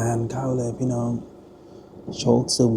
งานเข้าเลยพี่น้อง โชคซึม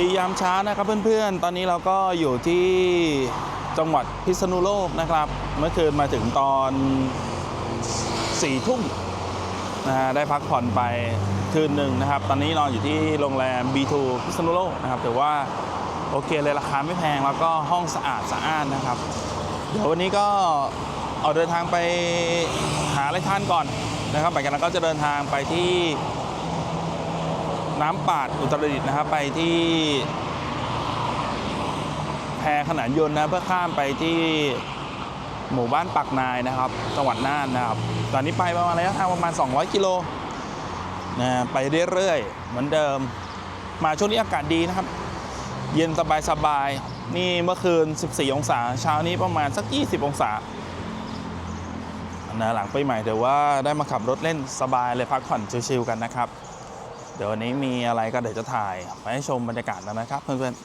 ดียามเช้านะครับเพื่อนๆ ตอนนี้เราก็อยู่ที่จังหวัดพิษณุโลกนะครับ เมื่อคืนมาถึงตอนสี่ทุ่มนะฮะได้พักผ่อนไปคืนหนึ่งนะครับ ตอนนี้นอนอยู่ที่โรงแรม B2 พิษณุโลกนะครับถือว่าโอเคเลยราคาไม่แพงแล้วก็ห้องสะอาดสะอ้านนะครับ เดี๋ยววันนี้ก็เอาเดินทางไปหาอะไรทานก่อนนะครับหลังจากนั้นก็จะเดินทางไปที่ น้ำปาดอุตรดิตถ์นะครับไปที่แพขนานยนต์นะเพื่อข้ามไปที่หมู่บ้านปักนายนะครับ จังหวัดน่านนะครับ ตอนนี้ไปประมาณระยะทางประมาณ 200 กิโลนะไปเรื่อยๆ เหมือนเดิม มาช่วงนี้อากาศดีนะครับ เย็นสบายๆ นี่เมื่อคืน 14 องศา เช้านี้ประมาณสัก 20 องศานะหลังไปใหม่เดี๋ยวว่าได้มาขับรถเล่นสบายเลยพักผ่อนชิลๆกันนะครับ เดี๋ยววันนี้มีอะไรก็เดี๋ยวจะถ่ายมาให้ชมบรรยากาศแล้วนะครับเพื่อนๆ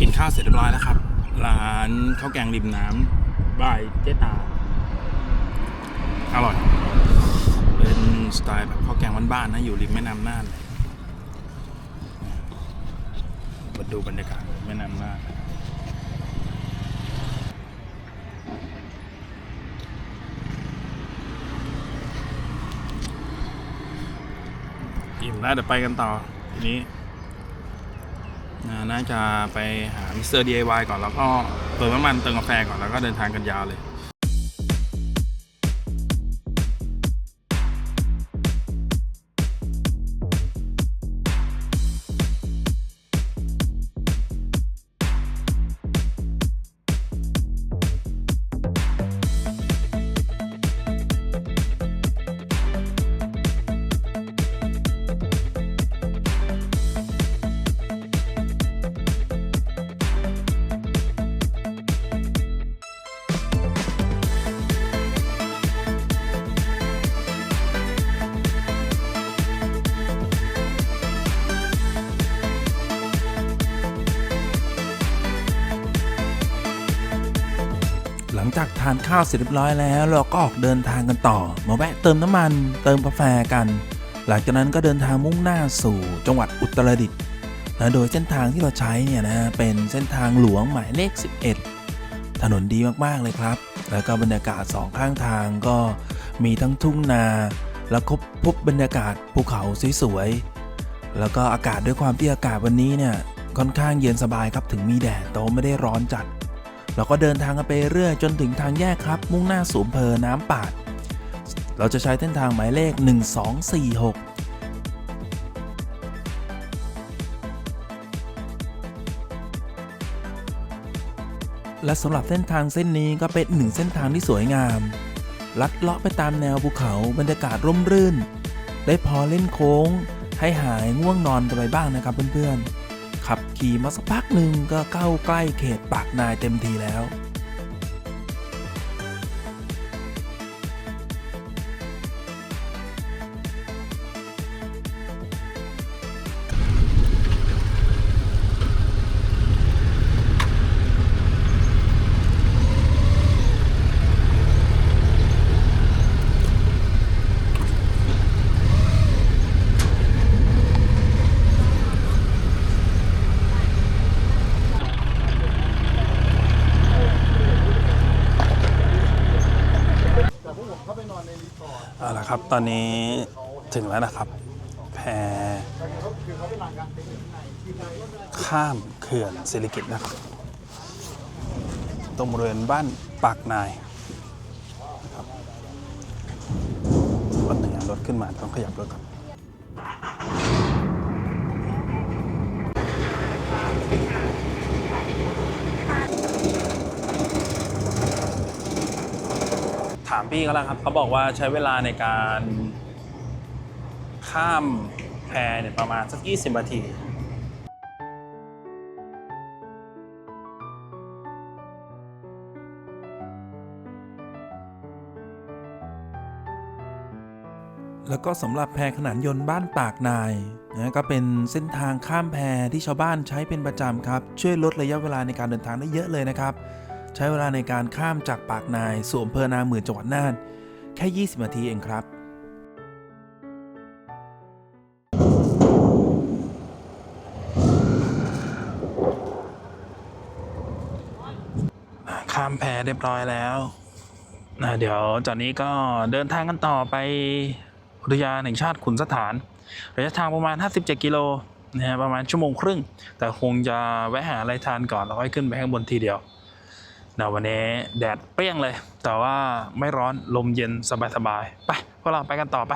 กินข้าวเสร็จเรียบร้อยแล้วครับ ร้านข้าวแกงริมน้ำบายเจ๊ตา อร่อย เป็นสไตล์แบบข้าวแกงบ้านๆนะ อยู่ริมแม่น้ำน่านมาดูบรรยากาศ แม่น้ำน่านอิ่มแล้วเดี๋ยวไปกันต่อ ทีนี้น่าจะไปหามิสเตอร์ DIY ก่อนแล้วก็เติมน้ำมันเติมกาแฟก่อนแล้วก็เดินทางกันยาวเลย หลังจากทานข้าวเสร็จเรียบร้อยแล้ว เราก็ออกเดินทางกันต่อ มาแวะเติมน้ำมัน เติมกาแฟกัน หลังจากนั้นก็เดินทางมุ่งหน้าสู่จังหวัดอุตรดิตถ์นะโดยเส้นทางที่เราใช้เนี่ยนะเป็นเส้นทางหลวงหมายเลข 11 ถนนดีมากๆเลยครับ แล้วก็บรรยากาศสองข้างทางก็มีทั้งทุ่งนาแล้วก็พบบรรยากาศภูเขาสวยๆแล้วก็อากาศด้วยความที่อากาศวันนี้เนี่ยค่อนข้างเย็นสบายครับถึงมีแดดแต่ไม่ได้ร้อนจัด เราก็เดินทางกันไปเรื่อยจนถึงทางแยกครับ มุ่งหน้าสู่อำเภอน้ำปาด เราจะใช้เส้นทางหมายเลข 1246และสำหรับเส้นทางเส้นนี้ก็เป็นหนึ่งเส้นทางที่สวยงาม ลัดเลาะไปตามแนวภูเขาบรรยากาศร่มรื่น ได้พอเล่นโค้ง ให้หายง่วงนอนกันไปบ้างนะครับเพื่อนๆ ขับขี่มาสักพักหนึ่งก็เข้าใกล้เขตปากนายเต็มทีแล้ว นะครับ ตอนนี้ถึงแล้วนะครับ แพข้ามเขื่อนศิริกิตนะครับ ตรงบริเวณบ้านปากนายนะครับวันหนึ่งรถขึ้นมาต้องขยับรถครับามพี่เขาแล้วครับเขาบอกว่าใช้เวลาในการข้ามแพเนี่ยประมาณสัก 20 นาทีแล้วก็สำหรับแพขนานยนต์บ้านปากนายนะก็เป็นเส้นทางข้ามแพที่ชาวบ้านใช้เป็นประจำครับ ช่วยลดระยะเวลาในการเดินทางได้เยอะเลยนะครับ ใช้เวลาในการข้ามจากปากนายสู่อำเภอนาหมื่นจังหวัดน่าน แค่ 20 นาทีเองครับ ข้ามแพเรียบร้อยแล้วนะเดี๋ยวจากนี้ก็เดินทางกันต่อไปอุทยานแห่งชาติขุนสถาน ระยะทางประมาณ 57 กิโลนะฮะประมาณชั่วโมงครึ่ง แต่คงจะแวะหาอะไรทานก่อนแล้วค่อยขึ้นไปข้างบนทีเดียว นะวันนี้แดดเปรี้ยงเลย แต่ว่าไม่ร้อนลมเย็นสบายๆไปพวกเราไปกันต่อไป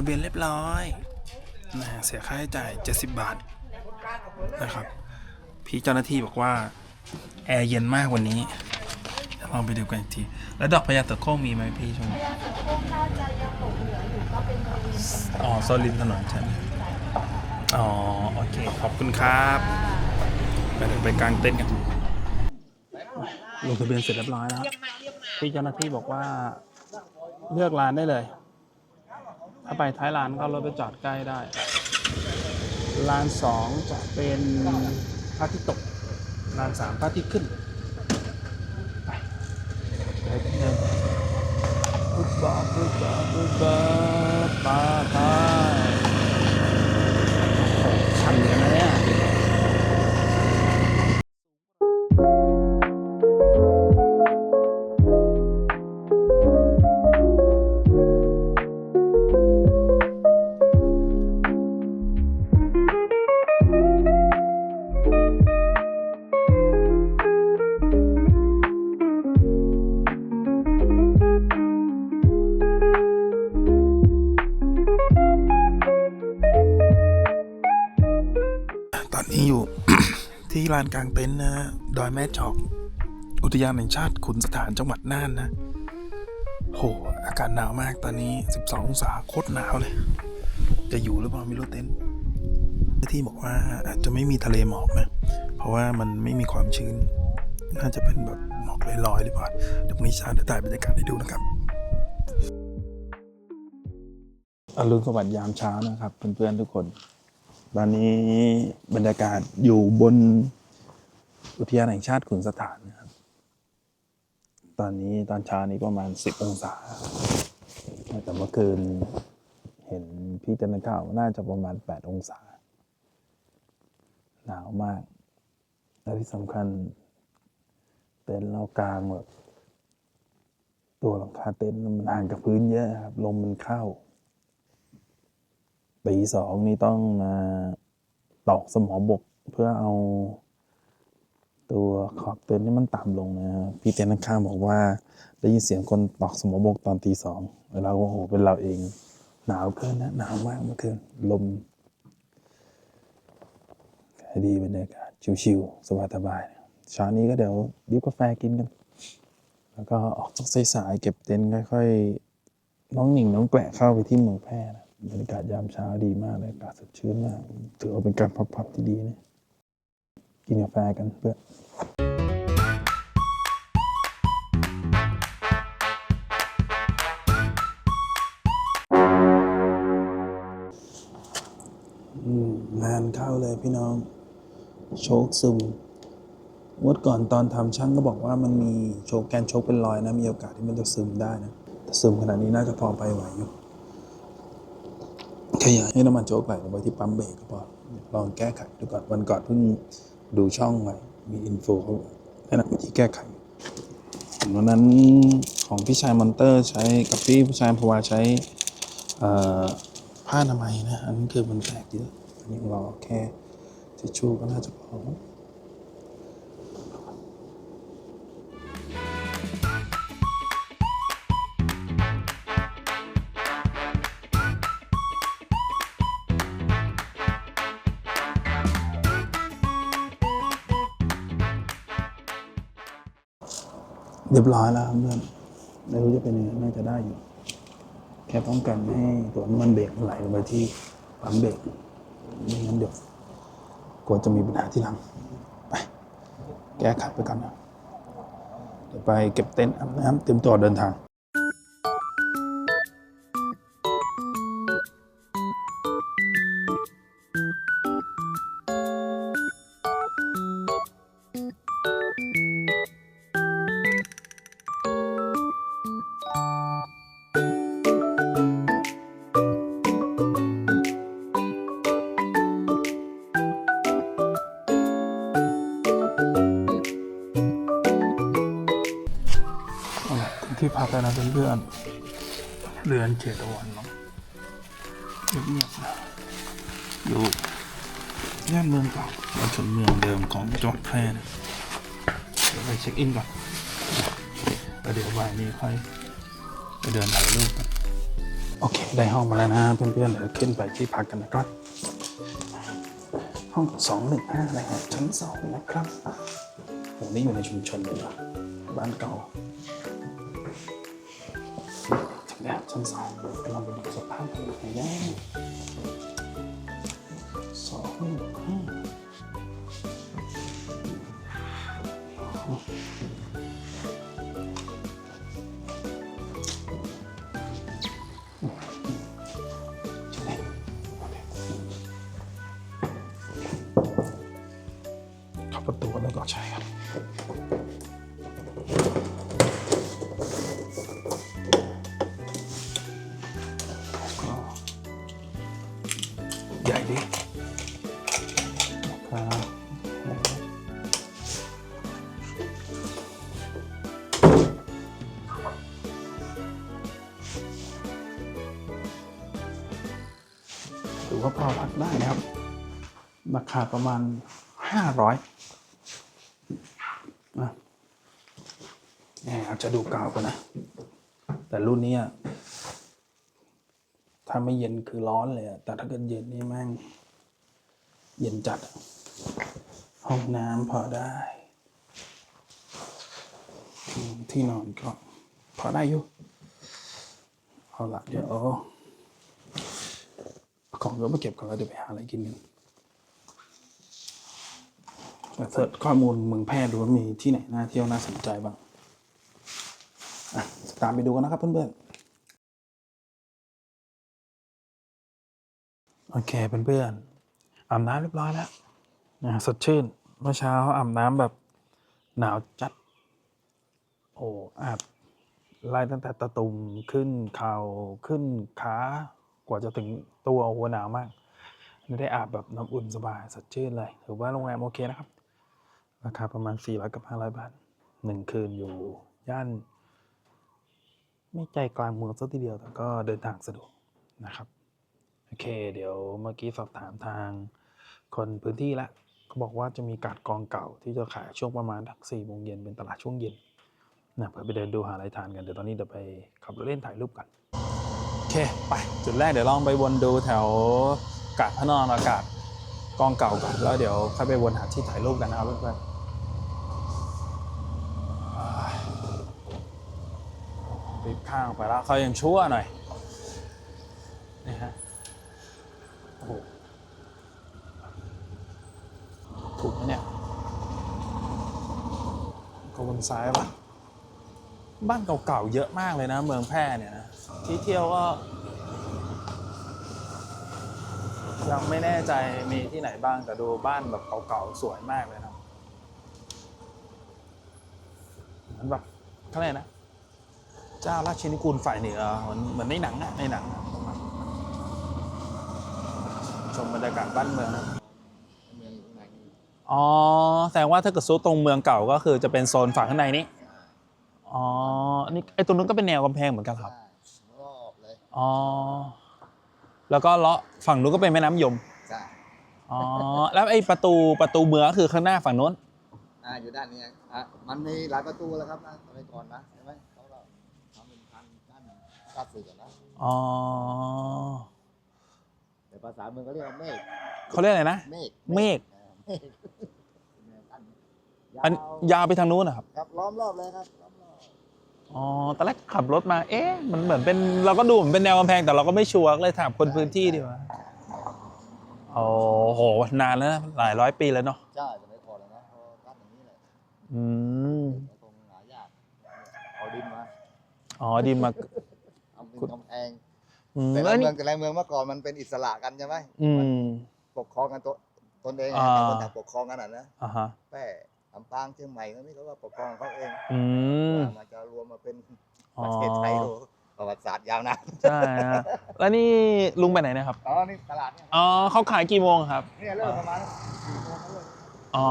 ะลงทะเบียนเรียบร้อยนะเสียค่าใช้จ่าย 70 บาทนะครับ พี่เจ้าหน้าที่บอกว่า แอร์เย็นมากวันนี้ลองไปดูกันอีกที แล้วดอกพญาเตะโค้งมีไหมพี่ช่วงอ๋อโซนริมถนนใช่ไหมอ๋อ โอเค ขอบคุณครับไปเดี๋ยวไปกลางเต็นท์กันลงทะเบียนเสร็จเรียบร้อยแล้วพี่เจ้าหน้าที่บอกว่าเลือกร้านได้เลย ถ้าไปท้ายร้านก็เอารถไปจอดใกล้ได้ร้านสองจะเป็นพระที่ตกร้านสามพระที่ขึ้น ไปไปกันเดินปุ๊บบาปุ๊บบาปุ๊บบาปาไป ที่ลานกลางเต็นท์นะดอยแม่จอก อุทยานแห่งชาติขุนสถานจังหวัดน่านนะ โห อากาศหนาวมากตอนนี้ 12 องศาโคตรหนาวเลย จะอยู่หรือเปล่าไม่รู้เต็นท์ที่บอกว่าอาจจะไม่มีทะเลหมอกนะ เพราะว่ามันไม่มีความชื้น น่าจะเป็นแบบหมอกลอยๆหรือเปล่าเดี๋ยวพรุ่งนี้ชาเดี๋ยวถ่ายบรรยากาศให้ดูนะครับอรุณสวัสดิ์ยามเช้านะครับเพื่อนๆทุกคน ตอนนี้บรรยากาศอยู่บนอุทยานแห่งชาติขุนสถานนะครับ ตอนนี้ตอนเช้านี้ประมาณ10องศา แต่เมื่อคืนเห็นพี่เจนข่าวน่าจะประมาณ8องศา หนาวมาก และที่สำคัญเต็นท์เรากลางแบบตัวหลังคาเต็นท์มันห่างจากพื้นเยอะครับ ลมมันเข้า ปีสองนี่ต้องมาตอกสมอบกเพื่อเอา ตัวขอบเต็นที่มันต่ำลงนะพี่เต็นข้างบอกว่า ได้ยินเสียงคนตอกสมอบกตอนตีสองเราก็โอ้โหเป็นเราเอง หนาวเกินนะหนาวมากเมื่อคืนลมให้ดีบรรยากาศชิวๆสบายๆเช้านี้ก็เดี๋ยวดิบกาแฟกินกัน แล้วก็ออกจากสายๆเก็บเต็นท์ค่อยๆน้องหนิงน้องแกละเข้าไปที่เมืองแพร่นะ บรรยากาศยามเช้าดีมากเลยอากาศสดชื่นมาก ถือว่าเป็นการพักผ่อนที่ดีนะกินกาแฟกันเพื่อนงานเข้าเลยพี่น้อง โชคซึมวัดก่อนตอนทำช่างก็บอกว่ามันมีโชกแกนโชกเป็นรอยนะ มีโอกาสที่มันจะซึมได้นะแต่ซึมขนาดนี้น่าจะพอไปไหวอยู่ ขยายให้น้ำมันโชคไหลลงไปที่ปั๊มเบรกก็พอลองแก้ไขดูก่อนวันก่อนเพิ่งดูช่องไว้มีอินโฟเขาแนะนำวิธีแก้ไขวันนั้นของพี่ชายมอนเตอร์ใช้กับพี่ผู้ชายพวาใช้ผ้าอนามัยนะ อันนี้คือมันแตกเยอะอันนี้รอแค่ทิชชู่ก็น่าจะพอ รียบร้อยแล้วเพื่อนไม่รู้จะเป็นยังไงน่าจะได้อยู่ แค่ป้องกันไม่ให้ตัวน้ำมันเบรกไหลลงไปที่ปั๊มเบรกไม่งั้นเดี๋ยวกลัวจะมีปัญหาที่หลังไปแก้ไขไปก่อนนะเดี๋ยวไปเก็บเต็นท์อาบน้ำเตรียมตัวเดินทาง เรือนเขตตะวันเนาะเงียบๆนะอยู่ย่านเมืองเก่าเราชนเมืองเดิมของจังหวัดแพร่นะเดี๋ยวไปเช็คอินก่อนแล้วเดี๋ยวบ่ายนี้ค่อยไปเดินถ่ายรูปกันโอเค ได้ห้องมาแล้วนะเพื่อนๆเดี๋ยวขึ้นไปที่พักกันนะครับ ห้องสองหนึ่งห้านะฮะชั้นสองนะครับผมนี่อยู่ในชุมชนเลยนะบ้านเก่า ชั้นสองลองไปดูสภาพกันหน่อยนะสองห้า ราคาประมาณห้าร้อยเนี่ยอาจะดูเก่ากันนะ แต่รุ่นนี้ถ้าไม่เย็นคือร้อนเลยแต่ถ้าเกิดเย็นนี่แม่ง เย็นจัด ห้องน้ำพอได้ ที่นอนก็ พอได้อยู่ เอาละเดี๋ยวเอาของเยอะมาเก็บก่อนแล้วเดี๋ยวไปหาอะไรกินกัน เสิร์ชข้อมูลเมืองแพร่ดูว่ามีที่ไหนน่าเที่ยวน่าสนใจบ้างตามไปดูกันนะครับเพื่อนๆ โอเคเพื่อนๆอาบน้ำเรียบร้อยแล้วนะสดชื่น เมื่อเช้าอาบน้ำแบบหนาวจัด โอ้อาบไล่ตั้งแต่ตะตุ่มขึ้นเข่าขึ้นขากว่าจะถึงตัวโอ้หนาวมากได้อาบแบบน้ำอุ่นสบายสดชื่นเลย ถือว่าโรงแรมโอเคนะครับ ราคาประมาณ 400 กับ 500 บาทหนึ่งคืนอยู่ย่าน ไม่ใจกลางเมืองซะทีเดียว แต่ก็เดินทางสะดวกนะครับ โอเค เดี๋ยวเมื่อกี้สอบถามทางคนพื้นที่ละเขาบอกว่าจะมีกาดกองเก่าที่จะขายช่วงประมาณทักสี่โมงเย็นเป็นตลาดช่วงเย็นนะเพื่อไปเดินดูหาอะไรทานกัน เดี๋ยวตอนนี้เดี๋ยวไปขับรถเล่นถ่ายรูปกัน โอเค ไป จุดแรกเดี๋ยวลองไปวนดูแถวกาดพระนอนอากาศกองเก่าก่อนแล้วเดี๋ยวค่อยไปวนหาที่ถ่ายรูปกันนะครับเพื่อนๆิดข้างไปแล้วเขายังชั่วหน่อยนี่ฮะโอ้โหถูกไหมเนี่ยก็วนซ้ายปะบ้านเก่าๆเยอะมากเลยนะ เมืองแพร่เนี่ยนะที่เที่ยวก็ยังไม่แน่ใจมีที่ไหนบ้างแต่ดูบ้านแบบเก่าๆสวยมากเลยนะเหมือนแบบเขาเรียกนะ เจ้าราชนิกูลฝ่ายเหนือเหมือนเหมือนในหนังอะในหนังอะประมาณชมบรรยากาศบ้านเมืองนะเมืองอยู่ข้างในนี่อ๋อ แสดงว่าถ้าเกิดซูตรงเมืองเก่าก็คือจะเป็นโซนฝั่งข้างในนี้ อ๋อ อันนี่ไอ้ตรงนู้นก็เป็นแนวกำแพงเหมือนกันครับใช่รอบเลย อ๋อ แล้วก็เลาะฝั่งนู้นก็เป็นแม่น้ำยม ใช่ อ๋อ แล้วไอ้ประตูประตูเมืองก็คือข้างหน้าฝั่งนู้น อ่า อยู่ด้านนี้อะมันมีหลายประตูแล้วครับนะสมัยก่อนนะใช่ไหมเขาเราทำเป็นพันด้านด้านสื่อกันนะอ๋อแต่ภาษาเมืองเขาเรียกว่าเมฆเขาเรียกอะไรนะ เมฆเมฆเออเมฆเป็นแนวกั้นอันยาวยาวไปทางนู้นนะครับ ครับล้อมรอบเลยครับล้อมรอบอ๋อ ตอนแรกขับรถมา เอ๊ะ มันเหมือนเป็น เราก็ดูเหมือนเป็นแนวกำแพงแต่เราก็ไม่ชัวร์เลยถามคนพื้นที่ดีกว่าโอ้โห นานแล้วนะหลายร้อยปีแล้วเนาะ ใช่สมัยก่อนเลยนะเขากั้นอย่างนี้เลยอืมแล้วตรงหายากเอาดินมา อ๋อ ดีมา กเอาเป็นกำแพงอืมแต่แล้ละวเมืนี่องแต่ละเมืองเมื่อก่อนมันเป็นอิสระกันใช่ไหมอืม ปกครองกันตัวตนเองอ่า ต่างคนต่างปกครองกันอะนะอ่าฮะแป้ลำปางเชียงใหม่นั่นนี่เขาก็ปกครองเขาเองอืมว่ามันจะรวมมาเป็นอ๋ปอระเทศไทยโอ้ประวัติศาสตร์ยาวนานใช่ฮะแล้วนี่ลุงไปไหนนะครับอ๋อนี่ตลาดเนี่ยอ๋อเขาขายกี่โมงครับเนี่ยเริ่มประมาณสี่โมงแล้วเริ่มอ๋อ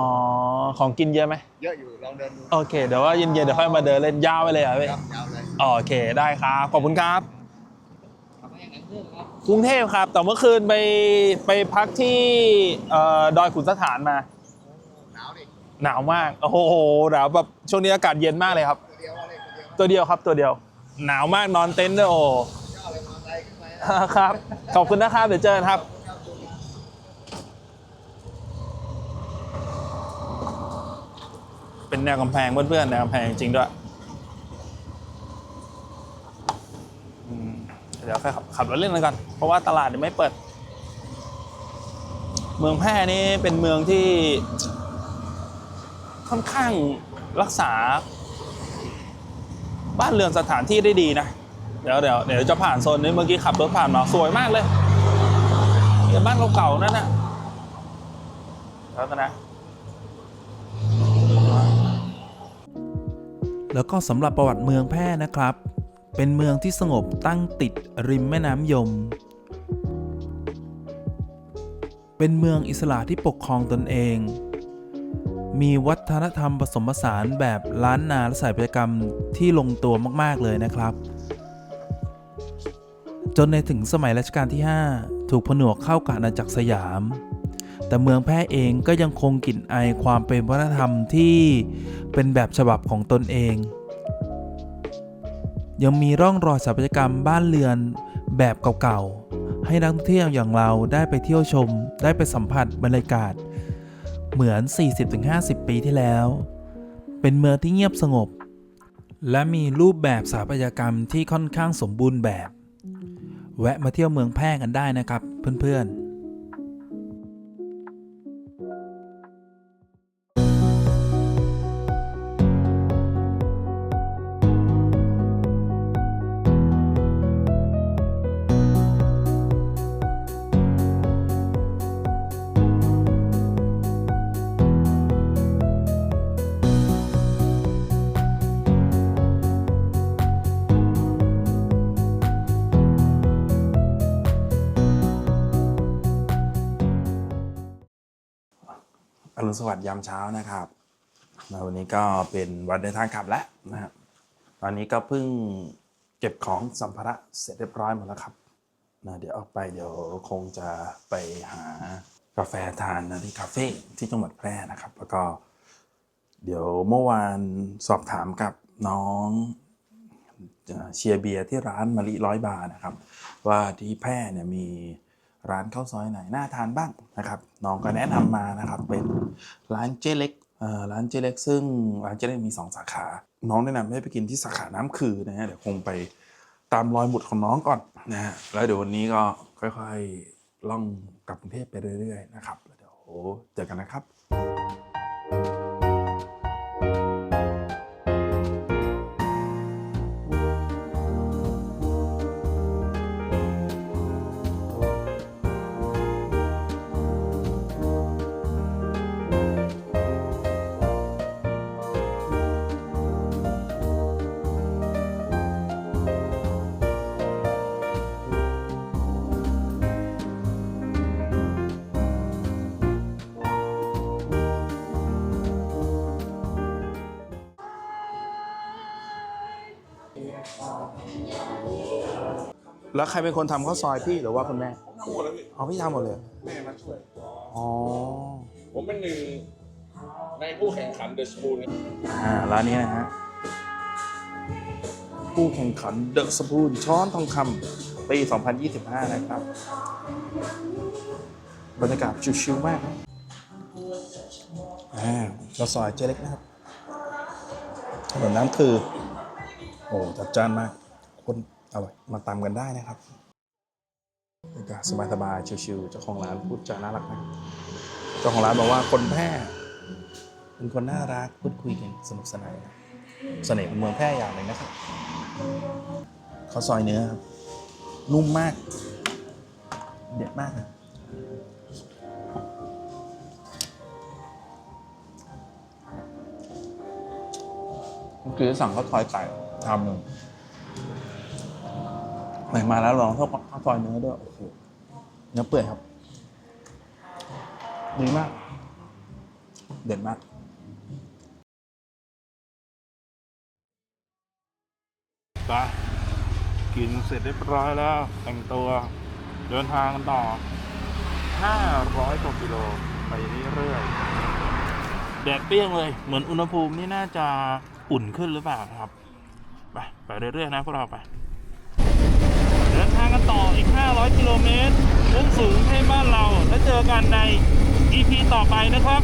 ของกินเยอะไหมเยอะอยู่ลองเดินดูโอเคเดี๋ยวว่าเย็นๆเดี๋ยวค่อยมาเดินเล่นยาวไปเลยเหรอะพี่ครับยาวเลยโอเคได้ครับขอบคุณครับ กรุงเทพครับ แต่เมื่อคืนไปไปพักที่เอ่อดอยขุนสถานมา หนาวดิ หนาวมาก โอ้โห หนาวแบบช่วงนี้อากาศเย็นมากเลยครับ ตัวเดียวอะไรตัวเดียวตัวเดียวครับตัวเดียว หนาวมากนอนเต็นท์ด้วยโอ้ย่อเลยมอเตอร์ไซค์ขึ้นไปนะครับ ขอบคุณนะครับ เดี๋ยวเจอกันครับเป็นแนวกำแพงเพื่อนๆแนวกำแพงจริงด้วยอืมเดี๋ยวขับขับรถเล่นกันก่อน เพราะว่าตลาดยังไม่เปิด เมืองแพร่นี่เป็นเมืองที่ ค่อนข้างรักษา บ้านเรือนสถานที่ได้ดีนะ เดี๋ยวเดี๋ยวเดี๋ยวจะผ่านโซนนี้เมื่อกี้ขับรถผ่านมาสวยมากเลยเป็นบ้านเก่าๆนั่นนะแล้วกันนะแล้วก็สำหรับประวัติเมืองแพร่นะครับ เป็นเมืองที่สงบตั้งติดริมแม่น้ำยม เป็นเมืองอิสระที่ปกครองตนเอง มีวัฒนธรรมผสมผสานแบบล้านนาและสาปัตยกรรมที่ลงตัวมาก ๆ เลยนะครับ จนในถึงสมัยรัชกาลที่ 5 ถูกผนวกเข้ากับอาณาจักรสยาม แต่เมืองแพร่เองก็ยังคงกลิ่นไอายความเป็นวัฒนธรรมที่เป็นแบบฉบับของตนเอง ยังมีร่องรอยสถาปัตยกรรมบ้านเรือนแบบเก่าๆ ให้นักท่องเที่ยวอย่างเราได้ไปเที่ยวชม ได้ไปสัมผัสบรรยากาศ เหมือน 40-50 ปีที่แล้ว เป็นเมืองที่เงียบสงบ และมีรูปแบบสถาปัตยกรรมที่ค่อนข้างสมบูรณ์แบบ แวะมาเที่ยวเมืองแพร่กันได้นะครับ เพื่อนๆ อรุสวัสดิ์ยามเช้านะครับแล้ววันนี้ก็เป็นวันเดินทางกลับแล้วนะครับตอนนี้ก็เพิ่งเก็บของสัมภาระเสร็จเรียบร้อยหมดแล้วครับนะเดี๋ยวออกไปเดี๋ยวคงจะไปหากาแฟทานนะที่คาเฟ่ที่จังหวัดแพร่นะครับ แล้วก็เดี๋ยวเมื่อวานสอบถามกับน้องเอ่อเชียร์เบียร์ที่ร้านมะลิร้อยบาร์นะครับ ว่าที่แพร่เนี่ยมี ร้านข้าวซอยไหนน่าทานบ้างนะครับน้องก็แนะนำมานะครับเป็นร้านเจเล็กร้านเจเล็ก ซึ่งร้านเจเล็กมี 2 สาขา น้องแนะนำให้ไปกินที่สาขาน้ำคือนะฮะเดี๋ยวคงไปตามรอยหมุดของน้องก่อนนะฮะแล้วเดี๋ยววันนี้ก็ค่อยๆล่องกลับกรุงเทพไปเรื่อยๆนะครับเดี๋ยวเจอกันนะครับเแล้วใครเป็นคนทำข้าวซอยพี่หรือว่าคุณแม่ทั้งหมดแล้วพี่อ๋อพี่ทำหมดเลยแม่มาช่วย อ๋อผมเป็นหนึ่งในผู้แข่งขันเดอะสปูนอ่าร้านนี้นะฮะผู้แข่งขันเดอะสปูนช้อนทองคำปี 2025 นะครับ บรรยากาศชิวๆมากอ่าเราซอยเจเล็กนะครับถนนน้ำคือ โอ้จัดจ้านมากคน อร่อยมาตามกันได้นะครับบรรยากาศสบายๆชิวๆเจ้าของร้านพูดจาน่ารักนะเจ้าของร้านบอกว่าคนแพร่เป็นคนน่ารักพูดคุยกันสนุกสนานเสน่ห์ของเมืองแพร่อย่างหนึ่งนะครับข้าวซอยเนื้อครับนุ่มมาก เด็ดมากเลยเมื่อสั่งข้าวซอยไก่ทำ หนึ่งไหนมาแล้วลองข้าวข้าวซอยเนื้อด้วยโอ้โหเนื้อเปื่อยครับดีมาก เด็ดมากไปกินเสร็จเรียบร้อยแล้ว แต่งตัวเดินทางกันต่อ 500กว่ากิโลไปเรื่อยๆแดดเปรี้ยงเลย เหมือนอุณหภูมินี่น่าจะอุ่นขึ้นหรือเปล่าครับ ไป ไปเรื่อยๆนะพวกเราไป กันต่ออีก 500 กิโลเมตรมุ่งสูงให้บ้านเรา แล้วเจอกันใน EP ต่อไปนะครับ